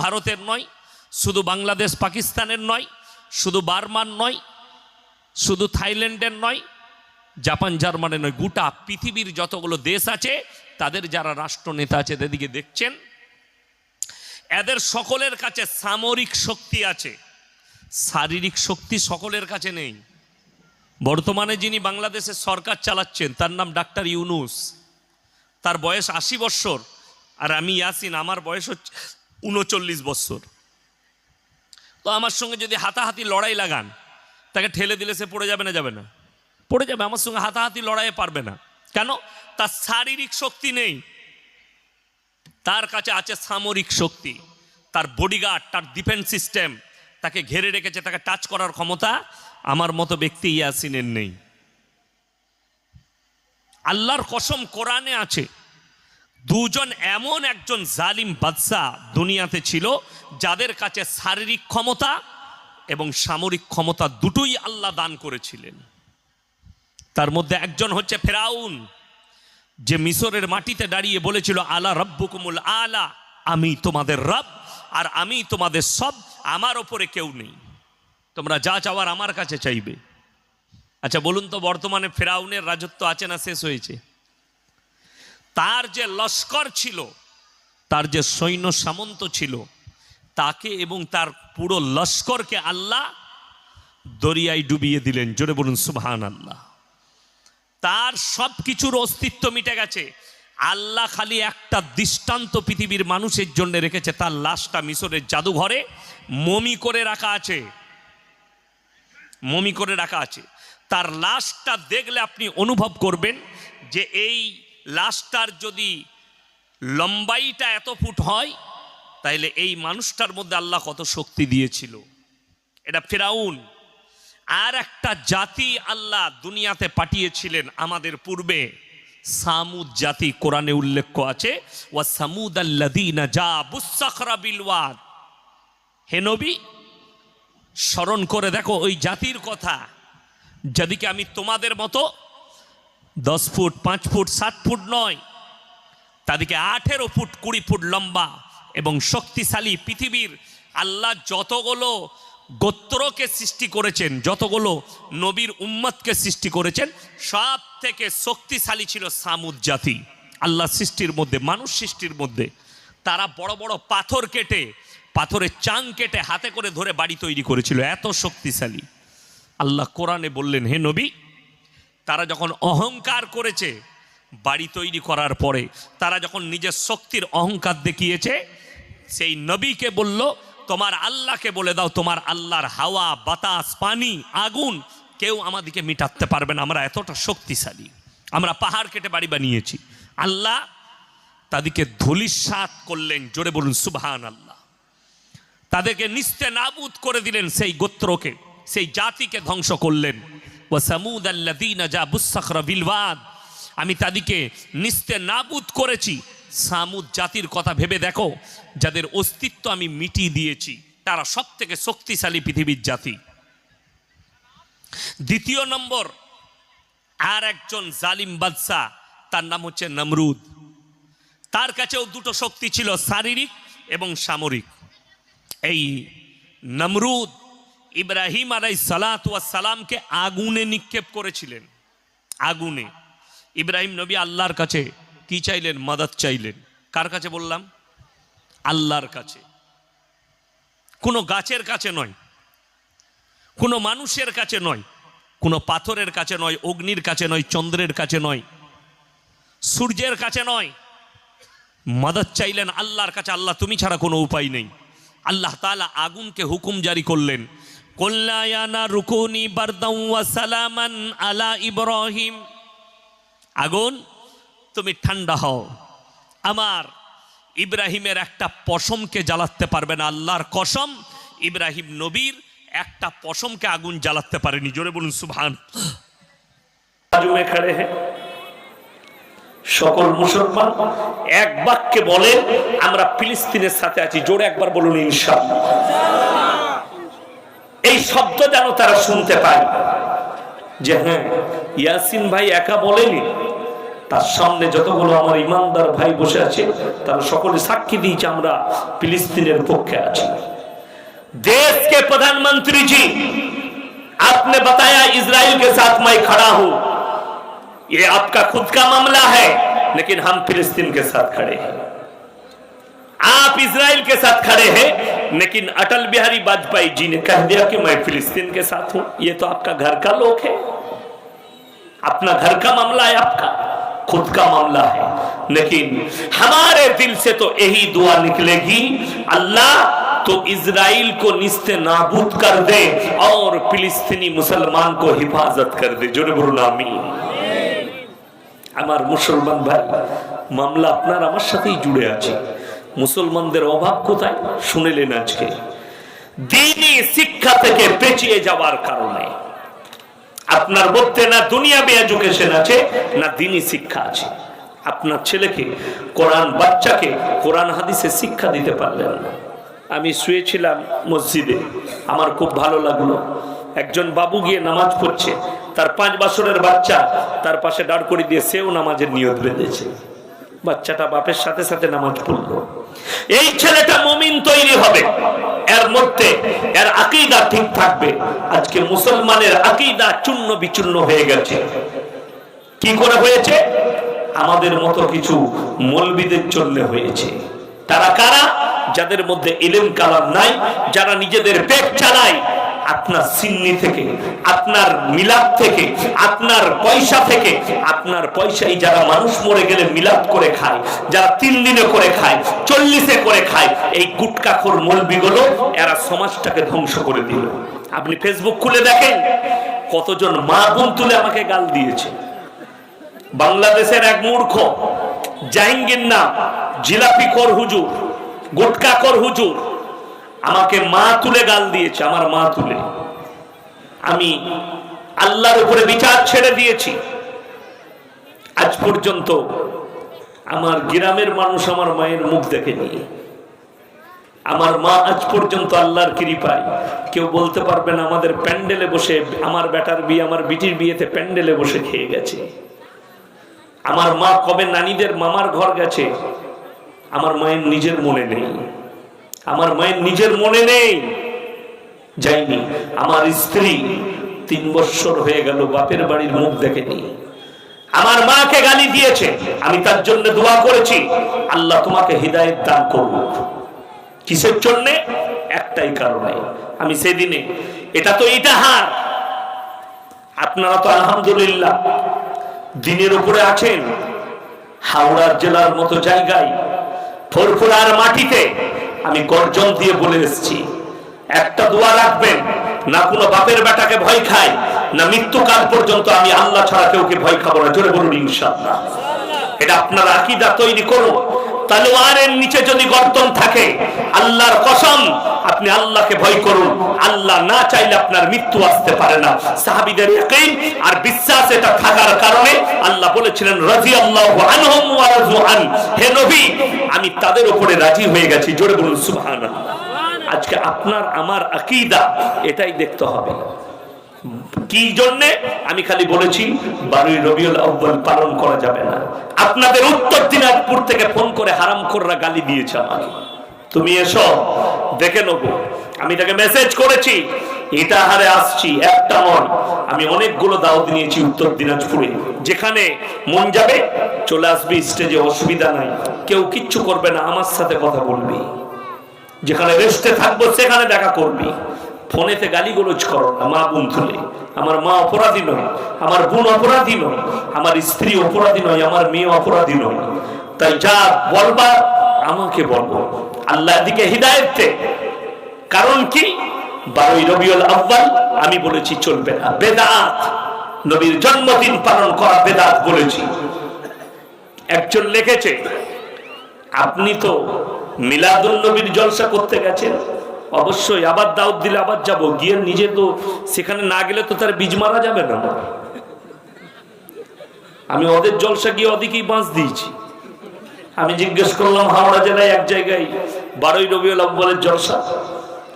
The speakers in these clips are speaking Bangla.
ভারতের নয়, শুধু বাংলাদেশ পাকিস্তানের নয়, শুধু বার্মার নয়, শুধু থাইল্যান্ডের নয়, জাপান, জার্মানের নয়, গোটা পৃথিবীর যতগুলো দেশ আছে, তাদের যারা রাষ্ট্রনেতা আছে তাদেরকে দেখছেন, এদের সকলের কাছে সামরিক শক্তি আছে। শারীরিক শক্তি সকলের কাছে নেই। বর্তমানে যিনি বাংলাদেশের সরকার চালাচ্ছেন, তার নাম ডাক্তার ইউনুস। তার বয়স আশি বৎসর, আর আমি ইয়াসিন, আমার বয়স হচ্ছে উনচল্লিশ বৎসর তো আমার সঙ্গে যদি হাতাহাতি লড়াই লাগান, তাকে ঠেলে দিলে সে পড়ে যাবে না যাবে না? পড়ে যাবে, আমার সঙ্গে হাতাহাতি লড়াইয়ে পারবে না। কেন? তার শারীরিক শক্তি নেই। তার কাছে আছে সামরিক শক্তি। তার বডিগার্ড তার ডিফেন্স সিস্টেম তাকে ঘেরে রেখেছে, তাকে টাচ করার ক্ষমতা আমার মতো ব্যক্তি ইয়াসিনের নেই। আল্লাহর কসম কোরআনে আছে দুজন এমন একজন জালিম বাদশাহ দুনিয়াতে ছিল, যাদের কাছে শারীরিক ক্ষমতা এবং সামরিক ক্ষমতা দুটোই আল্লাহ দান করেছিলেন। তার মধ্যে একজন হচ্ছে ফেরাউন, যে মিশরের মাটিতে দাঁড়িয়ে বলেছিল, আলা রব্বুকুমুল আলা, আমি তোমাদের রব, আর আমি তোমাদের সব, আমার ওপরে কেউ নেই। তোমরা যা চাওয়ার আমার কাছে চাইবে। আচ্ছা বলুন তো, বর্তমানে ফেরাউনের রাজত্ব আছে না শেষ হয়েছে? তার যে লস্কর ছিল, তার যে সৈন্য সামন্ত ছিল, তাকে এবং তার পুরো লস্করকে আল্লাহ দরিয়ায় ডুবিয়ে দিলেন। জোরে বলুন সুবহান আল্লাহ তার সব কিছুর অস্তিত্ব মিটে গেছে। আল্লাহ খালি একটা দৃষ্টান্ত পৃথিবীর মানুষের জন্য রেখেছে। তার লাশটা মিশরের জাদুঘরে মমি করে রাখা আছে। মমি করে রাখা আছে। তার লাশটা দেখলে আপনি অনুভব করবেন যে এই লাশটার যদি লম্বাইটা এত ফুট হয়, তাইলে এই মানুষটার মধ্যে আল্লাহ কত শক্তি দিয়েছিল। এটা ফেরাউন। আর একটা জাতি আল্লাহ দুনিয়াতে পাঠিয়েছিলেন আমাদের পূর্বে। সামুদ জাতি কোরআনে উল্লেখ আছে, ওয়া সামুদ আল্লাদিনা যা বুসাখরা বিলওয়াদ হে নবী, স্মরণ করে দেখো ওই জাতির কথা। যাদিকে আমি তোমাদের মতো দশ ফুট, পাঁচ ফুট, সাত ফুট নয়। তাদেরকে আঠেরো ফুট, কুড়ি ফুট লম্বা এবং শক্তিশালী পৃথিবীর আল্লাহ যতগুলো গোত্রকে সৃষ্টি করেছেন, যতগুলো নবীর উম্মতকে সৃষ্টি করেছেন সব থেকে শক্তিশালী ছিল সামুদ জাতি। আল্লাহ সৃষ্টির মধ্যে, মানুষ সৃষ্টির মধ্যে। তারা বড় বড় পাথর কেটে, পাথরের চাং কেটে হাতে করে ধরে বাড়ি তৈরি করেছিল। এত শক্তিশালী। আল্লাহ কোরআনে বললেন, হে নবী তারা যখন অহংকার করেছে, বাড়ি তৈরি করার পরে তারা যখন নিজের শক্তির অহংকার দেখিয়েছে, সেই নবীকে বলল, তোমার আল্লাহকে বলে দাও, তোমার আল্লাহর হাওয়া, বাতাস, পানি, আগুন কেউ আমাদেরকে মিটাতে পারবে না। আমরা এতটা শক্তিশালী। আমরা পাহাড় কেটে বাড়ি বানিয়েছি। আল্লাহ তাদেরকে ধুলিসাত করলেন, জোরে বলুন সুবহান আল্লাহ তাদেরকে নিস্তে নাবুদ করে দিলেন সেই গোত্রকে, সেই জাতিকে ধ্বংস করলেন। ও আমি তাদেরকে নিস্তে নাবুদ করেছি। সামুদ জাতির কথা ভেবে দেখো, যাদের অস্তিত্ব আমি মিটিয়ে দিয়েছি। তারা সব থেকে শক্তিশালী পৃথিবীর জাতি। দ্বিতীয় নম্বর, আর একজন জালিম বাদশাহ, তার নাম হচ্ছে নমরুদ। তার কাছেও দুটো শক্তি ছিল, শারীরিক এবং সামরিক। এই নমরুদ ইব্রাহিম আলাই সালাত সালামকে আগুনে নিক্ষেপ করেছিলেন। আগুনে। ইব্রাহিম নবী আল্লাহর কাছে কি চাইলেন? মদত চাইলেন। কার কাছে বললাম? আল্লাহর কাছে। কোনো গাছের কাছে নয়। কোনো মানুষের কাছে নয়। কোনো পাথরের কাছে নয়, অগ্নির কাছে নয়, চন্দ্রের কাছে নয়। সূর্যের কাছে নয়। মদত চাইলেন আল্লাহর কাছে। আল্লাহ, তুমি ছাড়া কোনো উপায় নেই। আল্লাহ তাআলা আগুনকে হুকুম জারি করলেন। কল্যায়ানা রুকুনি বারদাউ ওয়া সালামান আলা ইব্রাহিম আগুন, তুমি ঠান্ডা হও। আমার ইব্রাহিমের একটা পশমকে জ্বালাতে পারবে না, আল্লাহর কসম। ইব্রাহিম নবীর একটা পশমকে আগুন জ্বালাতে পারেনি। জোরে বলুন হ্যাঁ সকল মুসলমান এক বাক্যে বলে, আমরা ফিলিস্তিনের সাথে আছি। জোরে একবার বলুন, ইনশাআল্লাহ। এই শব্দ যেন তারা শুনতে পায় যে হ্যাঁ ইয়াসিন ভাই একা বলেনি তার সামনে যতগুলো আমার ইমানদার ভাই বসে আছে তারা সকলে সাক্ষী দিয়েছে আমরা ফিলিস্তিনের পক্ষে আছি देश के प्रधानमंत्री जी आपने बताया इसराइल के साथ मैं खड़ा हूं ये आपका खुद का मामला है लेकिन हम फिलिस्तीन के साथ खड़े हैं आप इसराइल के साथ खड़े हैं लेकिन अटल बिहारी वाजपेयी जी ने कह दिया कि मैं फिलिस्तीन के साथ हूँ। ये तो आपका घर का लोग है। अपना घर का मामला है आपका, खुद का मामला है। लेकिन हमारे दिल से तो यही दुआ निकलेगी, अल्लाह तो इसराइल को निस्त नाबूद कर दे और फिलिस्तीनी मुसलमान को हिफाजत कर दे। जोरे बुरुलामी আমার मुसलमान भाई, मामला अपना আমার সাথেই जुड़े আছে মুসলমানদের অভাব কোথায়? শুনেলেন আজকে। দিনই শিক্ষা থেকে পেঁচিয়ে যাওয়ার কারণে। আপনার মধ্যে না দুনিয়াবি এডুকেশন আছে, না দিনই শিক্ষা আছে। আপনার ছেলেকে, কোরআন বাচ্চাকে, কোরআন হাদিসে শিক্ষা দিতে পারলেন না। আমি শুয়েছিলাম মসজিদে। আমার খুব ভালো লাগল। একজন বাবু গিয়ে নামাজ পড়ছে। তার পাঁচ বছরের বাচ্চা, তার পাশে দাঁড় করে দিয়ে সেও নামাজের নিয়ত বেঁধেছে। বাচ্চাটা বাপের সাথে সাথে নামাজ পড়ল। এই ছেলেটা মমিন তৈরি হবে। এর মধ্যে এর আকিদা ঠিক থাকবে। আজকে মুসলমানের আকিদা চূর্ণ বিচূর্ণ হয়ে গেছে। কি করে হয়েছে? আমাদের মতো কিছু মলবিদের জন্য হয়েছে। তারা কারা? যাদের মধ্যে ইলেম কালাম নাই, যারা নিজেদের পেট চালায় আপনার সিন্নি থেকে, আপনার মিলাদ থেকে, আপনার পয়সা থেকে, আপনার পয়সাই যারা মানুষ মরে গেলে মিলাদ করে খায়, যারা তিন দিনে করে খায়, চল্লিশে করে খায়, এই গুটকাখোর মলবিগুলো এরা সমাজটাকে ধ্বংস করে দিল। আপনি ফেসবুক খুলে দেখেন, কতজন মা বোন তুলে আমাকে গাল দিয়েছে। বাংলাদেশের এক মূর্খ, জাহাঙ্গীর নাম, জিলাপি কর হুজুর, গুটকা কর হুজুর আমাকে মা তুলে গাল দিয়েছে, আমার মা তুলে। আমি আল্লাহর উপরে বিচার ছেড়ে দিয়েছি। আজ পর্যন্ত আমার গ্রামের মানুষ আমার মায়ের মুখ দেখেনি আমার মা আজ পর্যন্ত আল্লাহর কৃপায়। কেউ বলতে পারবে না, আমাদের প্যান্ডেলে বসে, আমার বেটার বিয়ে, আমার বিটির বিয়েতে প্যান্ডেলে বসে খেয়ে গেছে। আমার মা কবে নানিদের মামার ঘর গেছে, আমার মায়ের নিজের মনে নেই। আমার মায়ের নিজের মনে নেই। যাইনি। আমার স্ত্রী তিন বছর হয়ে গেল বাপের বাড়ির মুখ দেখেনি। আমার মাকে গালি দিয়েছে। আমি তার জন্য দোয়া করেছি। আল্লাহ তোমাকে হৃদায়ত দান করুক। কিসের জন্য? একটাই কারণে। আমি সেদিনে, এটা তো ইটাহার আপনারা তো আলহামদুলিল্লাহ দিনের উপরে আছেন। হাওড়া জেলার মতো জায়গায়, ফরফুরার মাটিতে আমি গর্জন দিয়ে বলে এসেছি, একটা দোয়া রাখবেন, না কোনো বাপের বেটাকে ভয় খায়, না মৃত্যুকাল পর্যন্ত আমি আল্লাহ ছাড়া কেউকে ভয় খাব না। জোরে বলুন ইনশাআল্লাহ। এটা আপনার আকিদা তৈরি করুন। তালোয়ারের নিচে যদি গর্দন থাকে, আল্লাহর কসম, আপনি আল্লাহকে ভয় করুন। আল্লাহ না চাইলে আপনার মৃত্যু আসতে পারে না। সাহাবিদের ইয়াকিন আর বিশ্বাস এটা থাকার কারণে আল্লাহ বলেছিলেন, রাদিয়াল্লাহু আনহুম ওয়া আন হে নবী, আমি তাদের উপরে রাজি হয়ে গেছি। জোরে বলুন, সুবহানাল্লাহ। আজকে আপনার, আমার আকিদা এটাই দেখতে হবে। কি জন্যে? আমি খালি বলেছি, বারোই রবিউল আউ্বাল পালন করা যাবে না। আপনাদের উত্তর দিনাজপুর থেকে ফোন করে হারাম কররা গালি দিয়েছে আমাকে। তুমি এসো, দেখে নেব। আমি তাকে মেসেজ করেছি এটা হারে আসছি, একটা নয় আমি অনেকগুলো দাওয়াত নিয়েছি উত্তর দিনাজপুরে। যেখানে মন যাবে, চলে আসবি স্টেজে অসুবিধা নাই। কেউ কিচ্ছু করবে না, আমার সাথে কথা বলবি। যেখানে রেস্টে থাকব, সেখানে দেখা করবি। ফোনেতে গালিগুলোজ করো না, মা বোন তুলে আমার মা অপরাধী নয়, আমার বোন অপরাধী নয়, আমার স্ত্রী অপরাধী নয়, আমার মেয়ে অপরাধী নয়। তাই যা বলবা, আমাকে বলব। আল্লাহ দিকে হৃদায়ত কারণ কি? বারোই রবিউল আব্বাল আমি বলেছি চলবে না। বেদাত, নবীর জন্মদিন পালন করা বেদাত বলেছি। একজন লিখেছে, আপনি তো মিলাদুল নবীর জলসা করতে গেছেন। অবশ্যই, আবার দাউদ দিলে আবার যাব। গিয়ে নিজে তো সেখানে না গেলে তো তার বীজ মারা যাবে না। আমি ওদের জলসা গিয়ে ওদিকেই বাঁশ দিয়েছি। আমি জিজ্ঞেস করলাম, হাওড়া জেলায় এক জায়গায় বারোই রবিউল আব্বালের জলসা।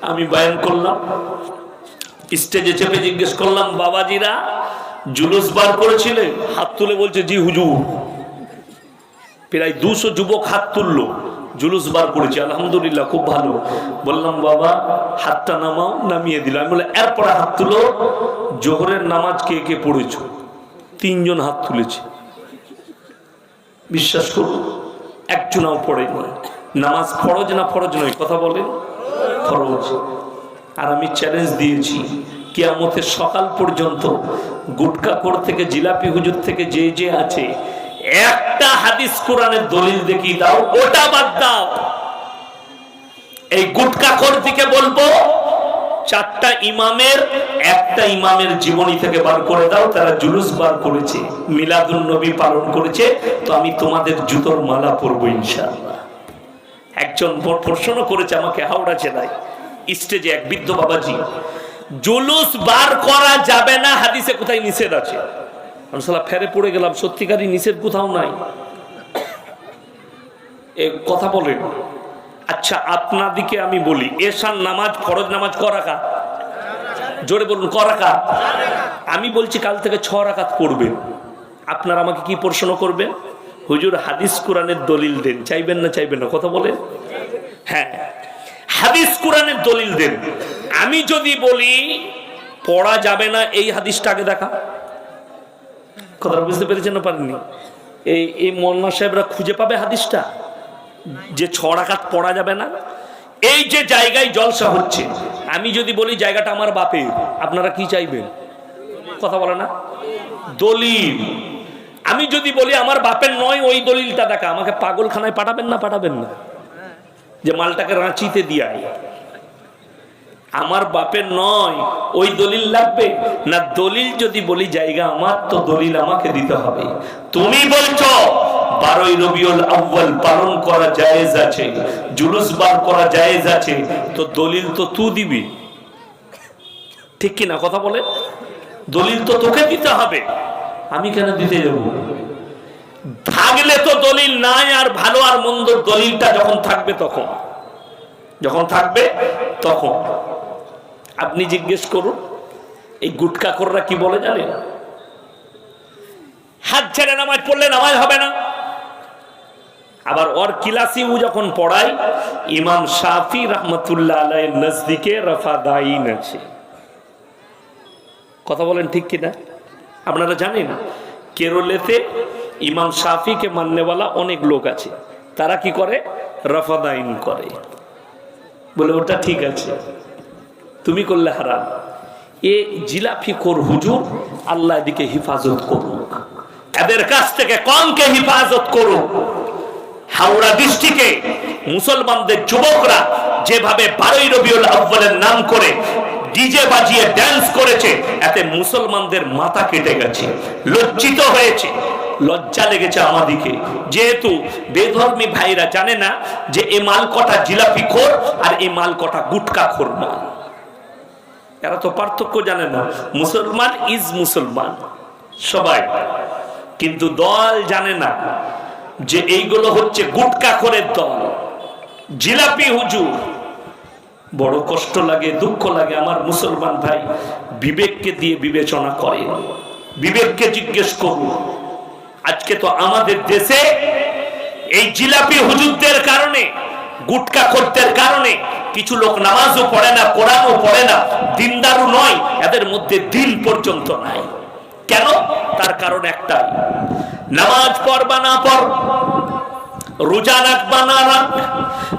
আমি বায়ান করলাম। স্টেজে চেপে জিজ্ঞেস করলাম, বাবাজিরা, জুলুস বার করেছিলে? হাত তুলে বলছে, জি হুজুর। প্রায় দুশো যুবক হাত তুললো। জুলুস বার করেছে, আলহামদুলিল্লাহ, খুব ভালো। বললাম, বাবা, হাতটা নামাও, নামিয়ে দিল আমি বলে এরপরে হাত তুলো। জোহরের নামাজ কে কে পড়েছ? তিনজন হাত তুলেছে। বিশ্বাস করুন, একজনাও পড়ে নামাজ ফরজ না ফরজ নয়, কথা বলেন। ফরজ। আর আমি চ্যালেঞ্জ দিয়েছি, কিয়ামতের সকাল পর্যন্ত গুটকাকর থেকে জিলাপি হুজুর থেকে যে যে আছে একটা হাদিস কোরআনের দলিল দেখিয়ে দাও, ওটা বাদ দাও। এই গুটকাখর থেকে বলব, চারটা ইমামের, একটা ইমামের জীবনী থেকে বার করে দাও, তারা জুলুস বার করেছে মিলাদুল নবী পালন করেছে, তো আমি তোমাদের জুতোর মালা পরবো ইনশাআল্লাহ। একজন প্রশ্ন করেছে আমাকে, হাওড়া জেলায়, স্টেজে এক বৃদ্ধ বাবাজি, জুলুস বার করা যাবে না, হাদিসে কোথায় নিষেধ আছে? আমি সালা ফেরে পড়ে গেলাম, সত্যিকারই নিষেধ কোথাও নাই। এ কথা বলেন। আচ্ছা আপনাদিকে আমি বলি এশান নামাজ, ফরজ নামাজ ক রাখা জোরে বলুন, ক রাখা আমি বলছি কাল থেকে ছ রাকাত পড়বেন। আপনারা আমাকে কি প্রশ্ন করবেন? হুজুর, হাদিস কোরআনের দলিল দেন। চাইবেন না চাইবেন না, কথা বলেন। হ্যাঁ হাদিস কোরআনের দলিল দেন। আমি যদি বলি, পড়া যাবে না, এই হাদিসটা আগে দেখা। কথা বুঝতে পেরেছেন না পারেননি? এই এই মোল্লা সাহেবরা খুঁজে পাবে হাদিসটা? যে ছ রাকাত পড়া যাবে না? এই যে জায়গায় জলসা হচ্ছে, আমি যদি বলি জায়গাটা আমার বাপের, আপনারা কি চাইবেন? কথা বলে না? দলিল। আমি যদি বলি আমার বাপের নয়, ওই দলিলটা দেখা। আমাকে পাগলখানায় পাঠাবেন না পাঠাবেন না? যে মালটাকে রাঁচিতে দিয়াই আমার বাপের নয়, ওই দলিল লাগবে? না, দলিল যদি বলি, জায়গা আমার, তো দলিল আমাকে দিতে হবে। তুমি বলছো, বারোই রবিউল আউ্বাল পালন করা জায়েজ আছে, জুলুস বার করা জায়েজ আছে, তো দলিল তো তু দিবি। ঠিক কি না কথা বলে? দলিল তো তোকে দিতে হবে। আমি কেন দিতে যাব? থাকলে তো দলিল নাই, আর ভালো আর মন্দ দলিলটা যখন থাকবে তখন। যখন থাকবে তখন। আপনি জিজ্ঞেস করুন, এই গুটকাকররা কি বলে জানেন? হাত ছেড়ে নামাজ পড়লে নামাজ হবে না। আবার ওর কিলাসিউ যখন পড়াই ইমাম শাফি রহমতুল্লাহ আলাইয়ের নজদিকে রফা দাইন আছে। কথা বলেন ঠিক কিনা? আপনারা জানেন, কেরলেতে ইমাম শাফিকে মাননেওয়ালা অনেক লোক আছে। তারা কি করে? রফাদাইন করে। বলে ওটা ঠিক আছে। তুমি করলে হারাম। এ জিলাফি কর হুজুর, আল্লাহ দিকে হিফাজত করুক। এদের কাছ থেকে কমকে হিফাজত করুক। হাওড়া ডিস্ট্রিক্টে মুসলমানদের যুবকরা যেভাবে বারোই রবিউল আব্বালের নাম করে ডিজে বাজিয়ে ড্যান্স করেছে, এতে মুসলমানদের মাথা কেটে গেছে, লজ্জিত হয়েছে, লজ্জা লেগেছে আমাদিকে। যেহেতু বেধর্মী ভাইরা জানে না যে এ মাল কটা জিলাপি খোর আর এ মাল কটা গুটকা খোর মাল এরা তো পার্থক্য জানে না। মুসলমান ইজ মুসলমান। সবাই। কিন্তু দল জানে না যে এইগুলো হচ্ছে গুটকা করে দল। জিলাপি হুজুর। বড় কষ্ট লাগে, দুঃখ লাগে আমার মুসলমান ভাই বিবেককে দিয়ে বিবেচনা করে। বিবেককে জিজ্ঞেস করুন, আজকে তো আমাদের দেশে এই জিলাপি হুজুরদের কারণে, গুটকা করতের কারণে কিছু লোক নামাজও পড়ে না, কোরআনও পড়ে না দিনদারও নয়, এদের মধ্যে দিন পর্যন্ত নাই। কেন? তার কারণ একটাই, নামাজ পড়বা না পড়, রোজা রাখবা না রাখ,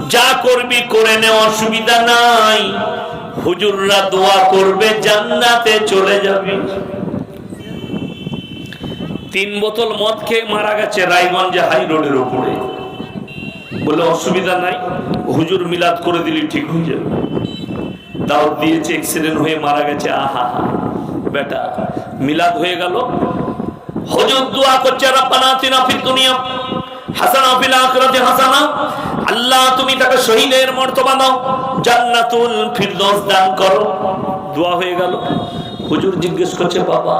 যা করবি করে নে, অসুবিধা নাই। হুজুররা দোয়া করবে, জান্নাতে চলে যাবে। তিন বোতল মদ খেয়ে মারা গেছে রায়গঞ্জে হাই রোডের উপরে। বলে অসুবিধা নাই? হুজুর মিলাদ করে দিলি ঠিক হয়ে যাবে। দাওয়াত দিয়েছে অ্যাক্সিডেন্ট হয়ে মারা গেছে, আহা বেটা, মিলাদ হয়ে গেল। হুজুর দোয়া করছে, রব্বানা আতিনা ফিদ দুনিয়া হাসানা ফিল আখিরাতি হাসানা। আল্লাহ, তুমি তাকে শহীদের মর্তবা দাও। জান্নাতুল ফিরদৌস দান করো। দোয়া হয়ে গেল। হুজুর জিজ্ঞেস করছে, বাবা,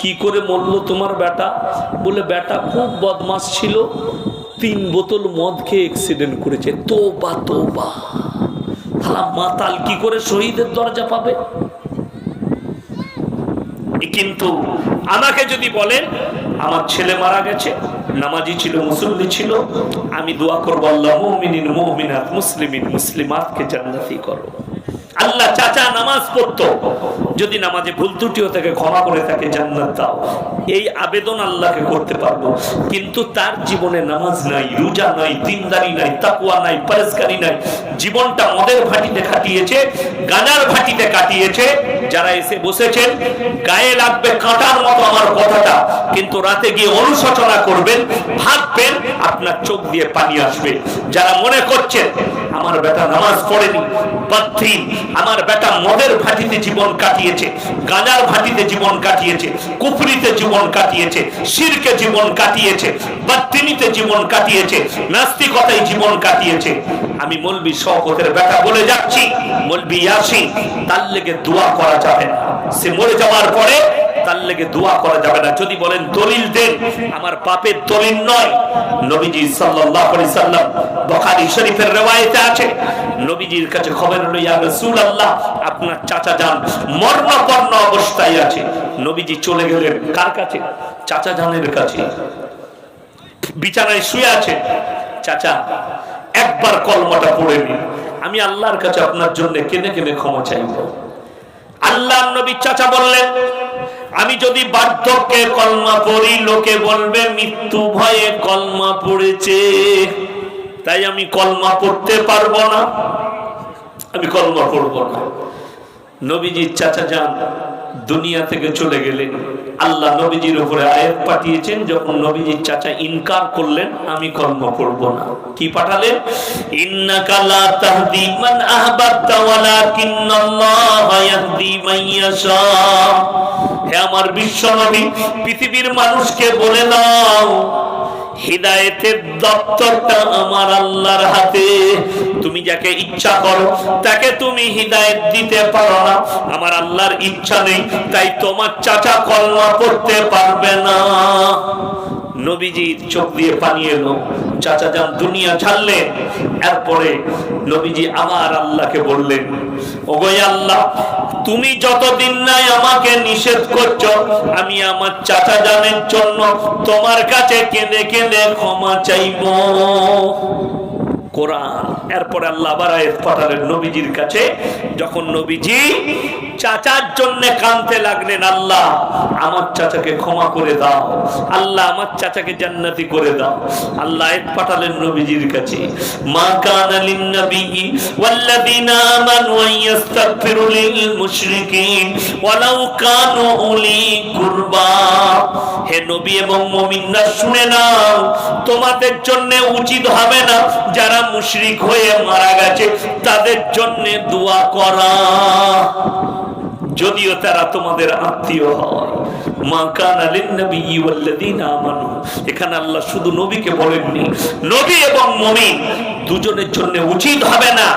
কি করে মরলো তোমার বেটা? বলে, বেটা, খুব বদমাস ছিল। তিন বোতল মদ খেয়ে অ্যাক্সিডেন্ট করেছে। তোবা তোবা। তাহলে মাতাল, কি করে শহীদের দরজা পাবে? কিন্তু আমাকে যদি বলেন, আমার ছেলে মারা গেছে, নামাজি ছিল, মুসল্লি ছিল, আমি দোয়া করব, আল্লাহ মুমিনিন, মুমিনাত, মুসলিমিন, মুসলিমাতকে জান্নাতি করো। আল্লাহ চাচা নামাজ পড়তো। যদি নামাজে ভুল ত্রুটিও তাকে ক্ষমা করে তাকে জান্নাত দাও। এই আবেদন আল্লাহকে করতে পারব। কিন্তু তার জীবনে নামাজ নাই, রোজা নাই, দিনদারি নাই তাকুয়া নাই পরেশকারি নাই। জীবনটা মদের ভাটিতে কাটিয়েছে, গানার ভাটিতে কাটিয়েছে। যারা এসে বসেছেন, গায়ে লাগবে কাঁটার মতো আমার কথাটা। কিন্তু রাতে গিয়ে অনুশোচনা করবেন, ভাববেন আপনার চোখ দিয়ে পানি আসবে। যারা মনে করছেন, আমার বেটা নামাজ পড়েনি বাত্রিন আমার বেটা মদের ভাটিতে জীবন কাটিয়েছে গাঁজার ভাটিতে জীবন কাটিয়েছে, কুফরিতে জীবন কাটিয়েছে, শিরকে জীবন কাটিয়েছে, বাত্তিনিতে জীবন কাটিয়েছে, নাস্তিকতায় জীবন কাটিয়েছে। আমি মলবি শওকতের বেটা বলে যাচ্ছি, মলবি আসি তার লেগে দোয়া করা যাবে না। সে মরে যাওয়ার পরে তার লেগে দোয়া করা যাবে না। যদি বলেন দলিল দেন, আমার পাপের দলিল নয়। নবীজি সাল্লাল্লাহু সাল্লাম বুখারী শরীফের রওয়ায়েতে আছে। নবীজির কাছে খবর হলো, ইয়া রাসূলুল্লাহ, আপনার চাচা যান। মরণপন্ন অবস্থায় আছে। নবীজি চলে গেলেন কার কাছে? চাচা জানের কাছে। বিছানায় শুয়ে আছে। চাচা, একবার কলমাটা পড়ে নিন। আমি আল্লাহর কাছে আপনার জন্য কেঁদে কেনে ক্ষমা চাইব। আল্লাহ নবী চাচা বললেন আমি যদি বার্ধক্যে কলমা পড়ি, লোকে বলবে, মৃত্যু ভয়ে কলমা পড়েছে। তাই আমি কলমা পড়তে পারব না। আমি কলমা পড়ব না। নবীজির চাচা যান, দুনিয়া থেকে চলে গেলেন। আল্লাহ নবীজির উপরে আয়াত পাঠিয়েছেন, যখন নবীজির চাচা ইনকার করলেন, আমি কর্ম করব না। কি পাঠালেন? ইন্নাকা লা তাহদি মান আহবাবতা ওয়ালাকিন্নাল্লাহা ইয়াহদি মান ইয়াশা। হে আমার বিশ্ব নবী, পৃথিবীর মানুষকে বলে দাও, হৃদায়তের দপ্তরটা আমার আল্লাহর হাতে। তুমি যাকে ইচ্ছা করো, তাকে তুমি হৃদায়ত দিতে পারো না। আমার আল্লাহর ইচ্ছা নেই, তাই তোমার চাচা কলমা পড়তে পারবে না। নবীজির চোখ দিয়ে পানি এলো। চাচা যান, দুনিয়া ছাড়লেন এরপরে নবীজি আমার আল্লাহকে বললেন, ওগো আল্লাহ, তুমি যতদিন নাই আমাকে নিষেধ করছ, আমি আমার চাচা জানের জন্য তোমার কাছে কেঁদে কেঁদে ক্ষমা চাইব। কোরআন। এরপরে আল্লাহ পাঠালেন নবীজির কাছে, যখন নবীজি চাচার জন্য কানতে লাগলেন, আল্লাহ, আমার চাচাকে ক্ষমা করে দাও। আল্লাহ, আমার চাচাকে জান্নাতি করে দাও। আল্লাহ পাঠালেন নবীজির কাছে, মা নবী ওয়াল্লাযিনা আমানু আন ইস্তাগফিরু লিল মুশরিকিন ওয়ালাউ কানু উলি কুরবা। হে নবী এবং মুমিনরা, শুনে নাও, তোমাদের জন্য উচিত হবে না যারা মুশরিক হয়ে মারা গেছে, তাদের জন্য দোয়া করা। যদিও তারা তোমাদের আত্মীয় হয়। এখানে আল্লাহ শুধু নবীকে বলেননি, নবী এবং মমিন দুজনের জন্য উচিত হবে না।